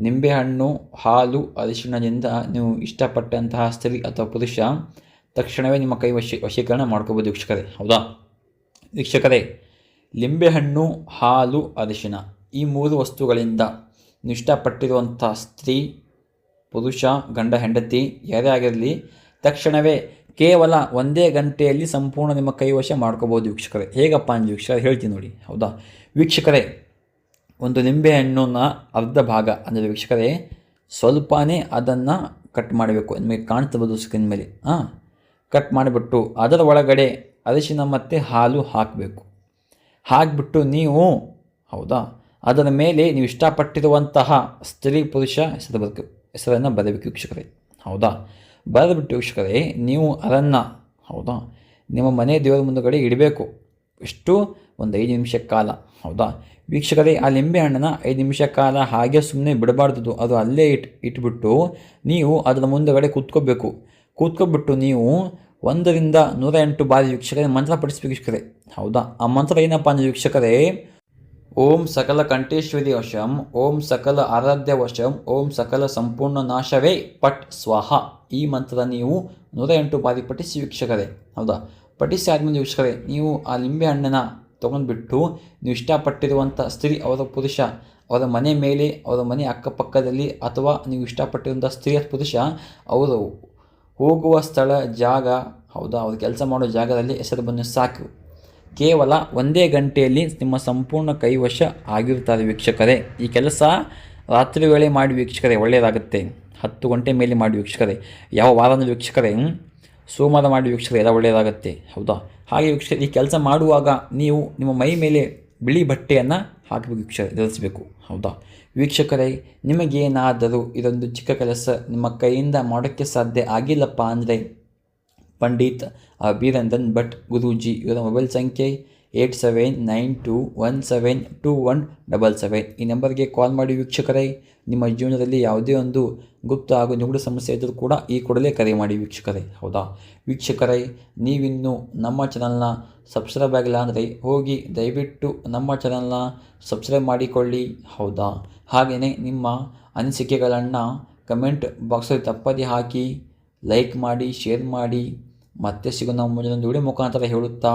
ನಿಂಬೆಹಣ್ಣು, ಹಾಲು, ಅರಿಶಿಣದಿಂದ ನೀವು ಇಷ್ಟಪಟ್ಟಂತಹ ಸ್ತ್ರೀ ಅಥವಾ ಪುರುಷ ತಕ್ಷಣವೇ ನಿಮ್ಮ ಕೈ ವಶಿ, ವಶೀಕರಣ ಮಾಡ್ಕೋಬೋದು ವೀಕ್ಷಕರೇ. ಹೌದಾ? ವೀಕ್ಷಕರೇ ಲಿಂಬೆಹಣ್ಣು ಹಾಲು, ಅರಿಶಿಣ ಈ ಮೂರು ವಸ್ತುಗಳಿಂದ ಇಷ್ಟಪಟ್ಟಿರುವಂಥ ಸ್ತ್ರೀ, ಪುರುಷ, ಗಂಡ, ಹೆಂಡತಿ, ಯಾರೇ ಆಗಿರಲಿ ತಕ್ಷಣವೇ ಕೇವಲ ಒಂದೇ ಗಂಟೆಯಲ್ಲಿ ಸಂಪೂರ್ಣ ನಿಮ್ಮ ಕೈವಶ ಮಾಡ್ಕೋಬೋದು ವೀಕ್ಷಕರೇ. ಹೇಗಪ್ಪ ಅಂದ್ರೆ ವೀಕ್ಷಕರೇ, ಹೇಳ್ತೀನಿ ನೋಡಿ. ಹೌದಾ? ವೀಕ್ಷಕರೇ ಒಂದು ನಿಂಬೆಹಣ್ಣನ್ನ ಅರ್ಧ ಭಾಗ, ಅಂದರೆ ವೀಕ್ಷಕರೇ, ಸ್ವಲ್ಪನೇ ಅದನ್ನು ಕಟ್ ಮಾಡಬೇಕು. ನಿಮಗೆ ಕಾಣ್ತಬೋದು ಸ್ಕ್ರೀನ್ ಮೇಲೆ. ಹಾಂ ಕಟ್ ಮಾಡಿಬಿಟ್ಟು ಅದರ ಒಳಗಡೆ ಅರಿಶಿನ ಮತ್ತು ಹಾಲು ಹಾಕಬೇಕು. ಹಾಕಿಬಿಟ್ಟು ನೀವು, ಹೌದಾ? ಅದರ ಮೇಲೆ ನೀವು ಇಷ್ಟಪಟ್ಟಿರುವಂತಹ ಸ್ತ್ರೀ ಪುರುಷ ಹೆಸರು ಬರಬೇಕು ಹೆಸರನ್ನು ಬರಬೇಕು ವೀಕ್ಷಕರೇ. ಹೌದಾ? ಬರೆದುಬಿಟ್ಟು ವೀಕ್ಷಕರೇ, ನೀವು ಅದನ್ನು, ಹೌದಾ? ನಿಮ್ಮ ಮನೆ ದೇವರ ಮುಂದುಗಡೆ ಇಡಬೇಕು. ಇಷ್ಟು ಒಂದು ಐದು ನಿಮಿಷ ಕಾಲ, ಹೌದಾ? ವೀಕ್ಷಕರೇ, ಆ ಲಿಂಬೆ ಹಣ್ಣನ್ನು ಐದು ನಿಮಿಷ ಕಾಲ ಹಾಗೆ ಸುಮ್ಮನೆ ಬಿಡಬಾರ್ದು ಅದು ಅಲ್ಲೇ ಇಟ್, ಇಟ್ಬಿಟ್ಟು ನೀವು ಅದರ ಮುಂದಗಡೆ ಕೂತ್ಕೋಬೇಕು. ಕೂತ್ಕೊಬಿಟ್ಟು ನೀವು ಒಂದರಿಂದ ನೂರ ಎಂಟು ಬಾರಿ ವೀಕ್ಷಕರೇ ಮಂತ್ರ ಪಡಿಸ್ಬೇಕು ವೀಕ್ಷಕರೇ. ಹೌದಾ? ಆ ಮಂತ್ರ ಏನಪ್ಪ ಅಂದರೆ ವೀಕ್ಷಕರೇ, ಓಂ ಸಕಲ ಕಂಠೇಶ್ವರಿ ವಶಂ, ಓಂ ಸಕಲ ಆರಾಧ್ಯ ವಶಂ, ಓಂ ಸಕಲ ಸಂಪೂರ್ಣ ನಾಶವೇ ಪಟ್ ಸ್ವಾಹ. ಈ ಮಂತ್ರ ನೀವು ನೂರ ಎಂಟು ಬಾರಿ ಪಠಿಸಿ ವೀಕ್ಷಕರೇ. ಹೌದಾ? ಪಠಿಸಿ ಆದಮೇಲೆ ವೀಕ್ಷಕರೇ, ನೀವು ಆ ಲಿಂಬೆ ಹಣ್ಣನ್ನು ತೊಗೊಂಡ್ಬಿಟ್ಟು ನೀವು ಇಷ್ಟಪಟ್ಟಿರುವಂಥ ಸ್ತ್ರೀ, ಅವರ ಪುರುಷ, ಅವರ ಮನೆ ಮೇಲೆ, ಅವರ ಮನೆ ಅಕ್ಕಪಕ್ಕದಲ್ಲಿ ಅಥವಾ ನೀವು ಇಷ್ಟಪಟ್ಟಿರುವಂಥ ಸ್ತ್ರೀಯ ಪುರುಷ, ಅವರು ಹೋಗುವ ಸ್ಥಳ, ಜಾಗ, ಹೌದಾ, ಅವ್ರು ಕೆಲಸ ಮಾಡೋ ಜಾಗದಲ್ಲಿ ಹೆಸರು ಬಂದು ಸಾಕು. ಕೇವಲ ಒಂದೇ ಗಂಟೆಯಲ್ಲಿ ನಿಮ್ಮ ಸಂಪೂರ್ಣ ಕೈವಶ ಆಗಿರುತ್ತಾರೆ ವೀಕ್ಷಕರೇ. ಈ ಕೆಲಸ ರಾತ್ರಿ ವೇಳೆ ಮಾಡಿ ವೀಕ್ಷಕರೇ, ಒಳ್ಳೆಯದಾಗುತ್ತೆ. ಹತ್ತು ಗಂಟೆ ಮೇಲೆ ಮಾಡಿ ವೀಕ್ಷಕರೇ. ಯಾವ ವಾರನೂ ವೀಕ್ಷಕರೇ ಸೋಮವಾರ ಮಾಡಿ ವೀಕ್ಷಕರೇ, ಎಲ್ಲ ಒಳ್ಳೆಯದಾಗುತ್ತೆ. ಹೌದಾ? ಹಾಗೆ ವೀಕ್ಷಕರು, ಈ ಕೆಲಸ ಮಾಡುವಾಗ ನೀವು ನಿಮ್ಮ ಮೈ ಮೇಲೆ ಬಿಳಿ ಬಟ್ಟೆಯನ್ನು ಹಾಕಬೇಕು ವೀಕ್ಷ ಧರಿಸಬೇಕು. ಹೌದಾ? ವೀಕ್ಷಕರೇ, ನಿಮಗೇನಾದರೂ ಇದೊಂದು ಚಿಕ್ಕ ಕೆಲಸ ನಿಮ್ಮ ಕೈಯಿಂದ ಮಾಡೋಕ್ಕೆ ಸಾಧ್ಯ ಆಗಿಲ್ಲಪ್ಪ ಅಂದರೆ ಪಂಡಿತ್ ಬೀರಂದನ್ ಭಟ್ ಗುರೂಜಿ, ಇವರ ಮೊಬೈಲ್ ಸಂಖ್ಯೆ eight seven nine two one seven two one double seven. ಈ ನಂಬರ್ಗೆ ಕಾಲ್ ಮಾಡಿ ವೀಕ್ಷಕರೇ, ನಿಮ್ಮ ಜೀವನದಲ್ಲಿ ಯಾವುದೇ ಒಂದು ಗುಪ್ತ ಹಾಗೂ ನಿಗೂಢ ಸಮಸ್ಯೆ ಇದ್ದರೂ ಕೂಡ ಈ ಕೂಡಲೇ ಕರೆ ಮಾಡಿ ವೀಕ್ಷಕರೇ. ಹೌದಾ? ವೀಕ್ಷಕರೇ, ನೀವಿನ್ನು ನಮ್ಮ ಚಾನಲ್ನ ಸಬ್ಸ್ಕ್ರೈಬ್ ಆಗಿಲ್ಲ ಅಂದರೆ ಹೋಗಿ ದಯವಿಟ್ಟು ನಮ್ಮ ಚಾನಲ್ನ ಸಬ್ಸ್ಕ್ರೈಬ್ ಮಾಡಿಕೊಳ್ಳಿ. ಹೌದಾ? ಹಾಗೆಯೇ ನಿಮ್ಮ ಅನಿಸಿಕೆಗಳನ್ನು ಕಮೆಂಟ್ ಬಾಕ್ಸಲ್ಲಿ ತಪ್ಪದೆ ಹಾಕಿ ಲೈಕ್ ಮಾಡಿ ಶೇರ್ ಮಾಡಿ. ಮತ್ತೆ ಸಿಗೋಣ ಮುಂದಿನ ವಿಡಿಯೋ ಮುಖಾಂತರ ಹೇಳುತ್ತಾ